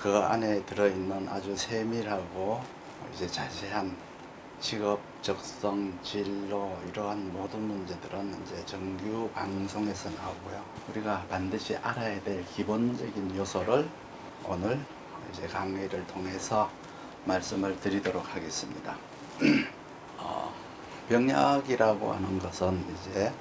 그 안에 들어있는 아주 세밀하고 이제 자세한 직업, 적성, 진로 이러한 모든 문제들은 이제 정규 방송에서 나오고요. 우리가 반드시 알아야 될 기본적인 요소를 오늘 이제 강의를 통해서 말씀을 드리도록 하겠습니다. 어, 병약이라고 하는 것은 이제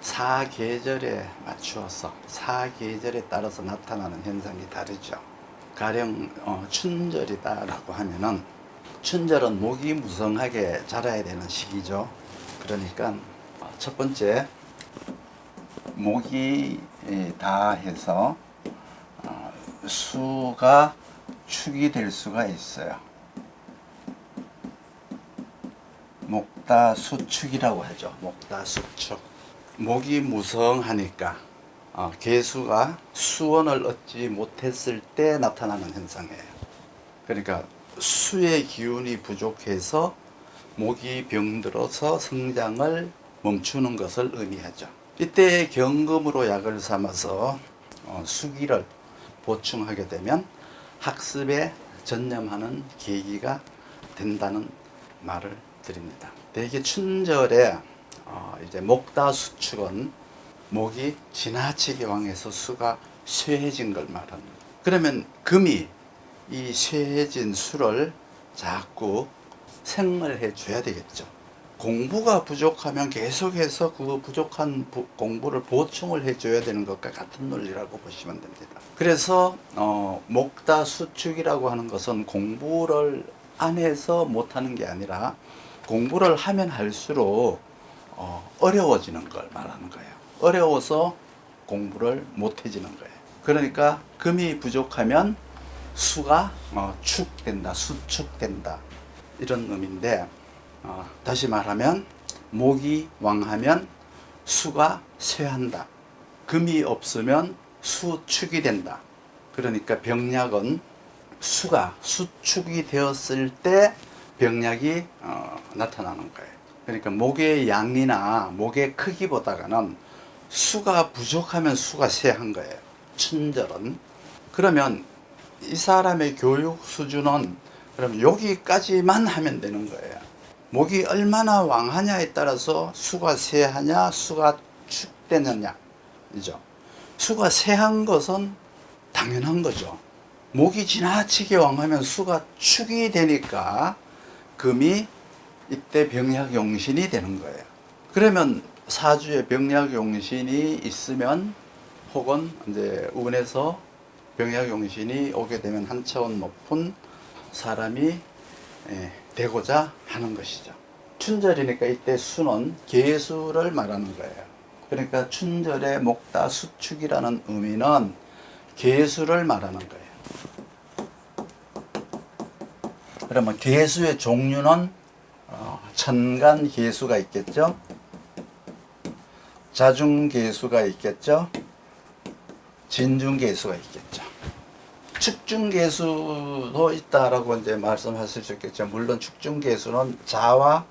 사계절에 맞추어서 사계절에 따라서 나타나는 현상이 다르죠. 가령 어, 춘절이다라고 하면은 춘절은 목이 무성하게 자라야 되는 시기죠. 그러니까 어, 첫 번째 목이 예, 다 해서 어, 수가 축이 될 수가 있어요. 목다 수축이라고 하죠. 목다 수축. 목이 무성하니까 어, 개수가 수원을 얻지 못했을 때 나타나는 현상이에요. 그러니까 수의 기운이 부족해서 목이 병들어서 성장을 멈추는 것을 의미하죠. 이때 경금으로 약을 삼아서 어, 수기를 보충하게 되면 학습에 전념하는 계기가 된다는 말을 드립니다. 대개 춘절에 어, 이제 목다 수축은 목이 지나치게 왕해서 수가 쇠해진 걸 말합니다. 그러면 금이 이 쇠해진 수를 자꾸 생물해 줘야 되겠죠. 공부가 부족하면 계속해서 그 부족한 부- 공부를 보충을 해줘야 되는 것과 같은 논리라고 보시면 됩니다. 그래서 어, 목다 수축이라고 하는 것은 공부를 안 해서 못하는 게 아니라 공부를 하면 할수록 어, 어려워지는 걸 말하는 거예요. 어려워서 공부를 못 해지는 거예요. 그러니까 금이 부족하면 수가 어, 축된다, 수축된다 이런 의미인데 어, 다시 말하면 목이 왕하면 수가 쇠한다. 금이 없으면 수축이 된다. 그러니까 병약은 수가 수축이 되었을 때 병약이 어, 나타나는 거예요. 그러니까 목의 양이나 목의 크기보다가는 수가 부족하면 수가 쇠한 거예요. 춘절은 그러면 이 사람의 교육 수준은 그럼 여기까지만 하면 되는 거예요. 목이 얼마나 왕하냐에 따라서 수가 쇠하냐, 수가 축되느냐, 이죠. 수가 쇠한 것은 당연한 거죠. 목이 지나치게 왕하면 수가 축이 되니까 금이 이때 병약용신이 되는 거예요. 그러면 사주에 병약용신이 있으면 혹은 이제 운에서 병약용신이 오게 되면 한 차원 높은 사람이 예, 되고자 하는 것이죠. 춘절이니까 이때 수는 개수를 말하는 거예요. 그러니까 춘절의 목다 수축이라는 의미는 개수를 말하는 거예요. 그러면 개수의 종류는 어, 천간 개수가 있겠죠. 자중 개수가 있겠죠. 진중 개수가 있겠죠. 축중 개수도 있다라고 이제 말씀하실 수 있겠죠. 물론 축중 개수는 자와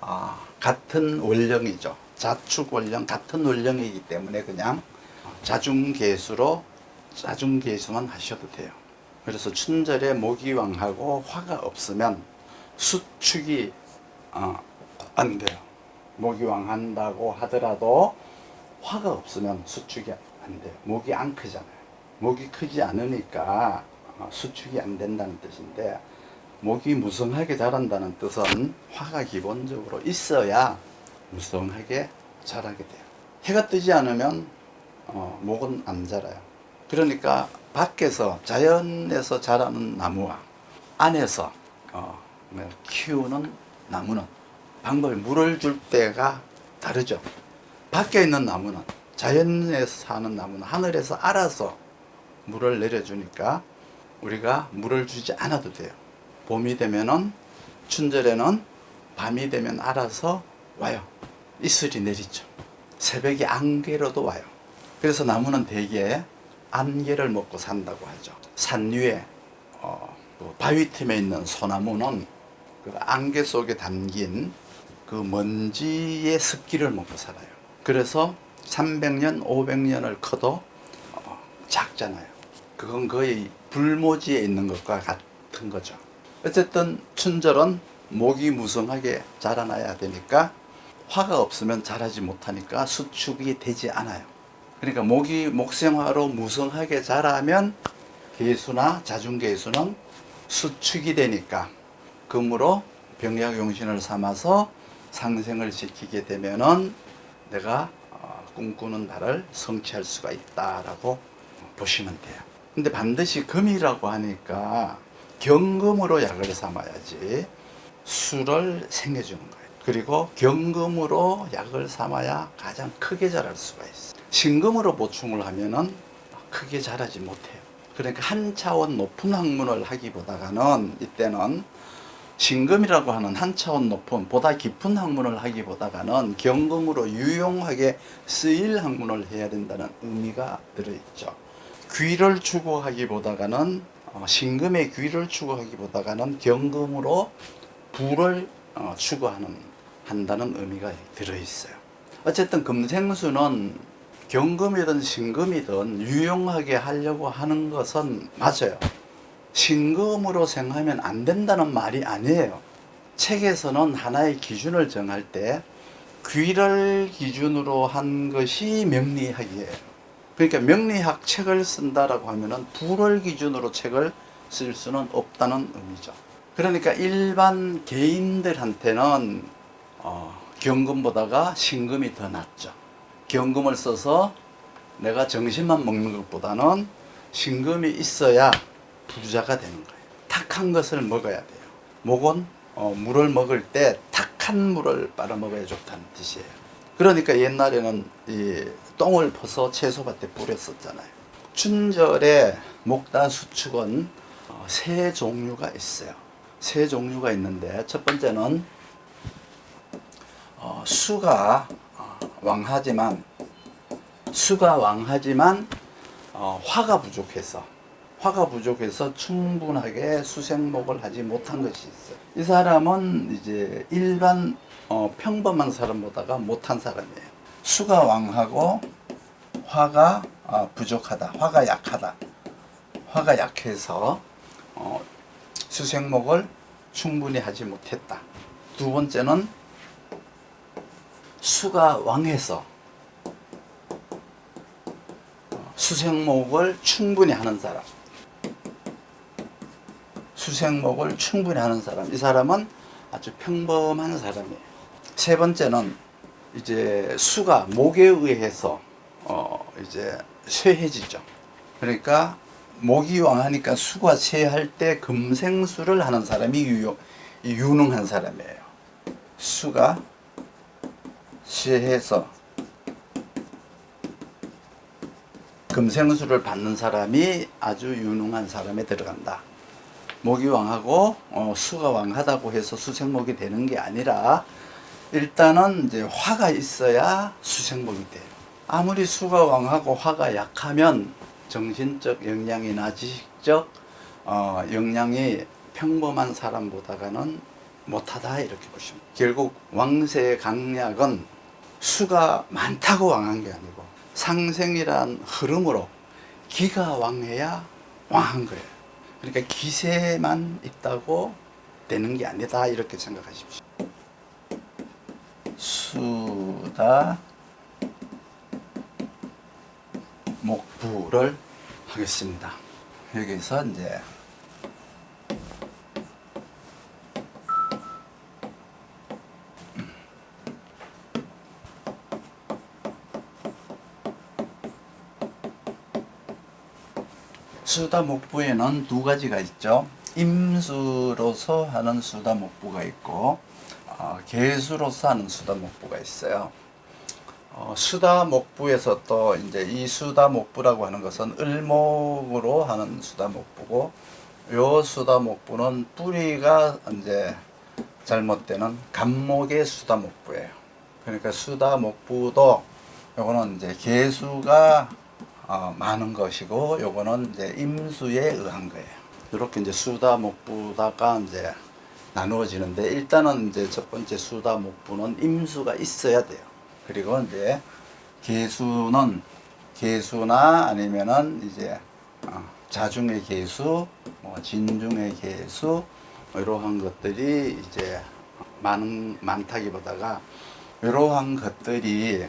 아, 같은 원령이죠. 자축 원령 같은 원령이기 때문에 그냥 자중 개수로 자중 개수만 하셔도 돼요. 그래서 춘절에 모기왕하고 화가 없으면 수축이 어, 안 돼요. 모기왕 한다고 하더라도 화가 없으면 수축이 안 돼요. 목이 안 크잖아요. 목이 크지 않으니까 어, 수축이 안 된다는 뜻인데 목이 무성하게 자란다는 뜻은 화가 기본적으로 있어야 무성하게 자라게 돼요. 해가 뜨지 않으면 어, 목은 안 자라요. 그러니까 밖에서 자연에서 자라는 나무와 안에서 어, 뭐 키우는 나무는 방법이 물을 줄 때가 다르죠. 밖에 있는 나무는 자연에서 사는 나무는 하늘에서 알아서 물을 내려주니까 우리가 물을 주지 않아도 돼요. 봄이 되면은 춘절에는 밤이 되면 알아서 와요. 이슬이 내리죠. 새벽에 안개로도 와요. 그래서 나무는 대개 안개를 먹고 산다고 하죠. 산 위에 어, 그 바위 틈에 있는 소나무는 그 안개 속에 담긴 그 먼지의 습기를 먹고 살아요. 그래서 300년, 500년을 커도 어, 작잖아요. 그건 거의 불모지에 있는 것과 같은 거죠. 어쨌든 춘절은 목이 무성하게 자라나야 되니까 화가 없으면 자라지 못하니까 수축이 되지 않아요. 그러니까 목이 목생화로 무성하게 자라면 개수나 자중개수는 수축이 되니까 금으로 병약용신을 삼아서 상생을 시키게 되면은 내가 어, 꿈꾸는 바를 성취할 수가 있다라고 보시면 돼요. 근데 반드시 금이라고 하니까 경금으로 약을 삼아야지 수를 생겨주는 거예요. 그리고 경금으로 약을 삼아야 가장 크게 자랄 수가 있어요. 신금으로 보충을 하면은 크게 자라지 못해요. 그러니까 한 차원 높은 학문을 하기보다가는 이때는 신금이라고 하는 한 차원 높은 보다 깊은 학문을 하기보다가는 경금으로 유용하게 쓰일 학문을 해야 된다는 의미가 들어있죠. 귀를 추구하기보다가는 어, 신금의 귀를 추구하기보다가는 경금으로 부를 어, 추구하는 한다는 의미가 들어있어요. 어쨌든 금생수는 경금이든 신금이든 유용하게 하려고 하는 것은 맞아요. 신금으로 생각하면 안 된다는 말이 아니에요. 책에서는 하나의 기준을 정할 때 귀를 기준으로 한 것이 명리학이에요. 그러니까 명리학 책을 쓴다라고 하면은 불을 기준으로 책을 쓸 수는 없다는 의미죠. 그러니까 일반 개인들한테는 어, 경금보다가 신금이 더 낫죠. 경금을 써서 내가 정신만 먹는 것보다는 신금이 있어야 부자가 되는 거예요. 탁한 것을 먹어야 돼요. 목은 어, 물을 먹을 때 탁한 물을 빨아 먹어야 좋다는 뜻이에요. 그러니까 옛날에는 이 똥을 퍼서 채소밭에 뿌렸었잖아요. 춘절에 목다 수축은 어, 세 종류가 있어요. 세 종류가 있는데 첫 번째는 어, 수가 어, 왕하지만 수가 왕하지만 어, 화가 부족해서 화가 부족해서 충분하게 수생목을 하지 못한 것이 있어요. 이 사람은 이제 일반 어, 평범한 사람보다가 못한 사람이에요. 수가 왕하고 화가 어, 부족하다, 화가 약하다, 화가 약해서 어, 수생목을 충분히 하지 못했다. 두 번째는 수가 왕해서 어, 수생목을 충분히 하는 사람. 수생목을 충분히 하는 사람. 이 사람은 아주 평범한 사람이에요. 세 번째는 이제 수가 목에 의해서 어 이제 쇠해지죠. 그러니까 목이 왕하니까 수가 쇠할 때 금생수를 하는 사람이 유용, 유능한 사람이에요. 수가 쇠해서 금생수를 받는 사람이 아주 유능한 사람에 들어간다. 목이 왕하고 어, 수가 왕하다고 해서 수생목이 되는 게 아니라 일단은 이제 화가 있어야 수생목이 돼요. 아무리 수가 왕하고 화가 약하면 정신적 역량이나 지식적 어, 역량이 평범한 사람보다가는 못하다 이렇게 보시면 결국 왕세 강약은 수가 많다고 왕한 게 아니고 상생이란 흐름으로 기가 왕해야 왕한 거예요. 그러니까 기세만 있다고 되는 게 아니다 이렇게 생각하십시오. 수다 목부를 하겠습니다. 여기서 이제 수다 목부에는 두 가지가 있죠. 임수로서 하는 수다 목부가 있고 어, 개수로서 하는 수다 목부가 있어요. 어, 수다 목부에서 또 이제 이 수다 목부라고 하는 것은 을목으로 하는 수다 목부고 요 수다 목부는 뿌리가 이제 잘못되는 간목의 수다 목부예요. 그러니까 수다 목부도 요거는 이제 개수가 어, 많은 것이고 요거는 이제 임수에 의한 거예요. 이렇게 이제 수다 목부다가 이제 나누어지는데 일단은 이제 첫 번째 수다 목부는 임수가 있어야 돼요. 그리고 이제 개수는 개수나 아니면은 이제 어, 자중의 개수, 뭐 진중의 개수 이러한 것들이 이제 많은 많다기보다가 이러한 것들이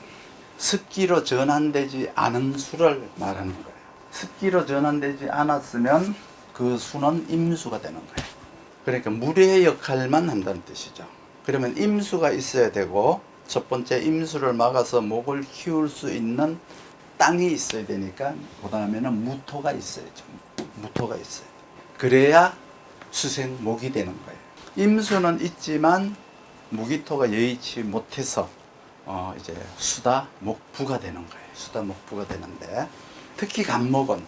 습기로 전환되지 않은 수를 말하는 거예요. 습기로 전환되지 않았으면 그 수는 임수가 되는 거예요. 그러니까 물의 역할만 한다는 뜻이죠. 그러면 임수가 있어야 되고 첫 번째 임수를 막아서 목을 키울 수 있는 땅이 있어야 되니까 그 다음에는 무토가 있어야죠. 무토가 있어야 돼. 그래야 수생 목이 되는 거예요. 임수는 있지만 무기토가 여의치 못해서 어 이제 수다 목부가 되는 거예요. 수다 목부가 되는데 특히 간목은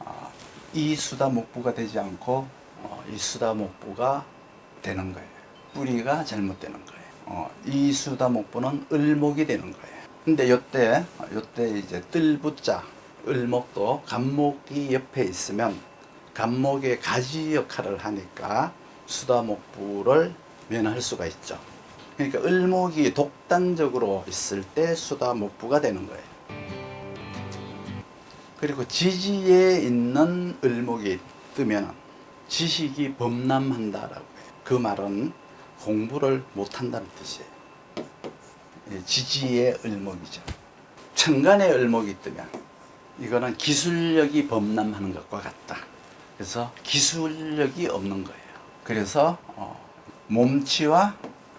어, 이 수다 목부가 되지 않고 어, 이 수다 목부가 되는 거예요. 뿌리가 잘못되는 거예요. 어, 이 수다 목부는 을목이 되는 거예요. 근데 요때 요때 이제 뜰부자 을목도 간목이 옆에 있으면 간목의 가지 역할을 하니까 수다 목부를 면할 수가 있죠. 그러니까 을목이 독단적으로 있을 때 수다 목부가 되는 거예요. 그리고 지지에 있는 을목이 뜨면 지식이 범람한다라고 해요. 그 말은 공부를 못한다는 뜻이에요. 예, 지지의 을목이죠. 천간의 을목이 뜨면 이거는 기술력이 범람하는 것과 같다. 그래서 기술력이 없는 거예요. 그래서 어, 몸치와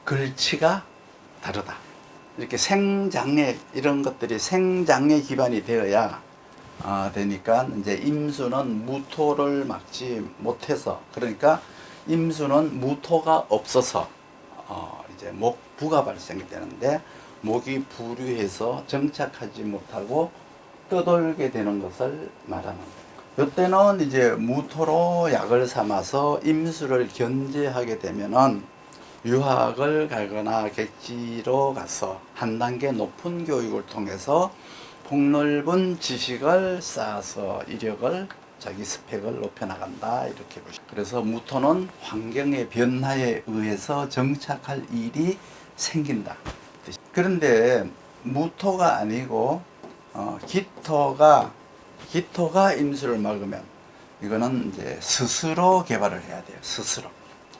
글치가 다르다. 이렇게 생장애 이런 것들이 생장애 기반이 되어야 아, 되니까 이제 임수는 무토를 막지 못해서 그러니까 임수는 무토가 없어서 어, 이제 목부가 발생이 되는데 목이 부류해서 정착하지 못하고 떠돌게 되는 것을 말하는 거예요. 이때는 이제 무토로 약을 삼아서 임수를 견제하게 되면은 유학을 가거나 객지로 가서 한 단계 높은 교육을 통해서 폭넓은 지식을 쌓아서 이력을 자기 스펙을 높여나간다 이렇게 보시죠. 그래서 무토는 환경의 변화에 의해서 정착할 일이 생긴다. 그런데 무토가 아니고 어, 기토가 기토가 임수를 막으면 이거는 이제 스스로 개발을 해야 돼요. 스스로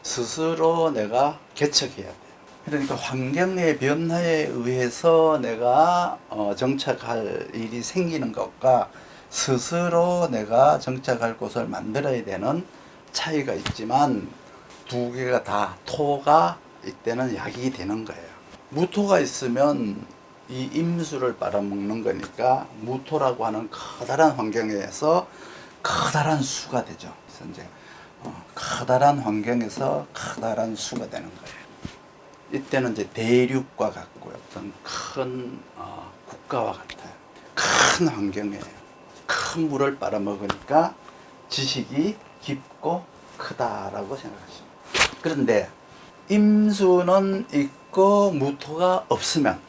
스스로 내가 개척해야 돼요. 그러니까 환경의 변화에 의해서 내가 어, 정착할 일이 생기는 것과 스스로 내가 정착할 곳을 만들어야 되는 차이가 있지만 두 개가 다 토가 이때는 약이 되는 거예요. 무토가 있으면 이 임수를 빨아먹는 거니까 무토라고 하는 커다란 환경에서 커다란 수가 되죠. 그래서 커다란 환경에서 커다란 수가 되는 거예요. 이때는 이제 대륙과 같고 어떤 큰 어, 국가와 같아요. 큰 환경이에요. 큰 물을 빨아먹으니까 지식이 깊고 크다라고 생각하십니다. 그런데 임수는 있고 무토가 없으면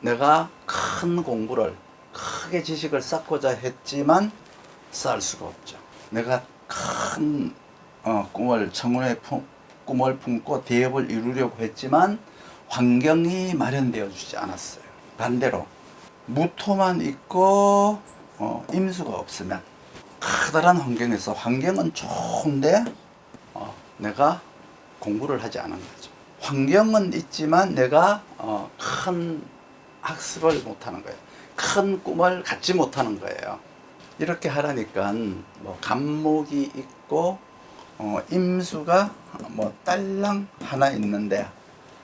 내가 큰 공부를 크게 지식을 쌓고자 했지만 쌓을 수가 없죠. 내가 큰 어, 꿈을 청운의 품, 꿈을 품고 대업을 이루려고 했지만 환경이 마련되어 주지 않았어요. 반대로 무토만 있고 어, 임수가 없으면 커다란 환경에서 환경은 좋은데 어, 내가 공부를 하지 않은 거죠. 환경은 있지만 내가 어, 큰 학습을 못하는 거예요. 큰 꿈을 갖지 못하는 거예요. 이렇게 하라니까 뭐 감목이 있고 어, 임수가 뭐 딸랑 하나 있는데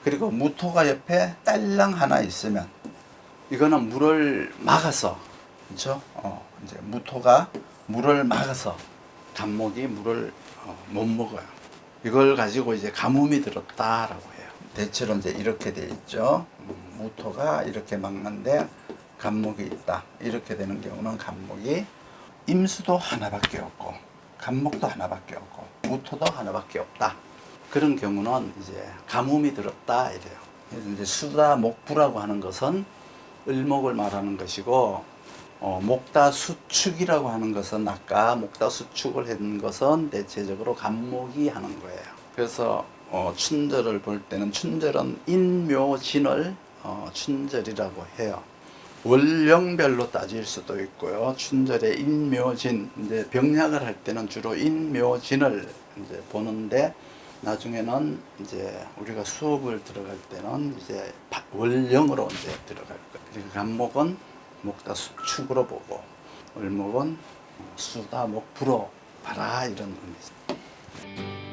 그리고 무토가 옆에 딸랑 하나 있으면 이거는 물을 막아서 그렇죠? 어, 이제 무토가 물을 막아서 감목이 물을 어, 못 먹어요. 이걸 가지고 이제 가뭄이 들었다라고 해요. 대체로 이제 이렇게 돼 있죠. 음, 무토가 이렇게 막는데 감목이 있다. 이렇게 되는 경우는 감목이 임수도 하나밖에 없고 감목도 하나밖에 없고 무토도 하나밖에 없다. 그런 경우는 이제 가뭄이 들었다 이래요. 그래서 이제 수다 목부라고 하는 것은 을목을 말하는 것이고 어, 목다 수축이라고 하는 것은 아까 목다 수축을 했는 것은 대체적으로 간목이 하는 거예요. 그래서 어, 춘절을 볼 때는 춘절은 인묘진을 어, 춘절이라고 해요. 월령별로 따질 수도 있고요. 춘절에 인묘진 이제 병약을 할 때는 주로 인묘진을 이제 보는데 나중에는 이제 우리가 수업을 들어갈 때는 이제 바- 월령으로 이제 들어갈 거예요. 간목은 목다 수축으로 보고 월목은 수다 목부로 봐라 이런 의미죠.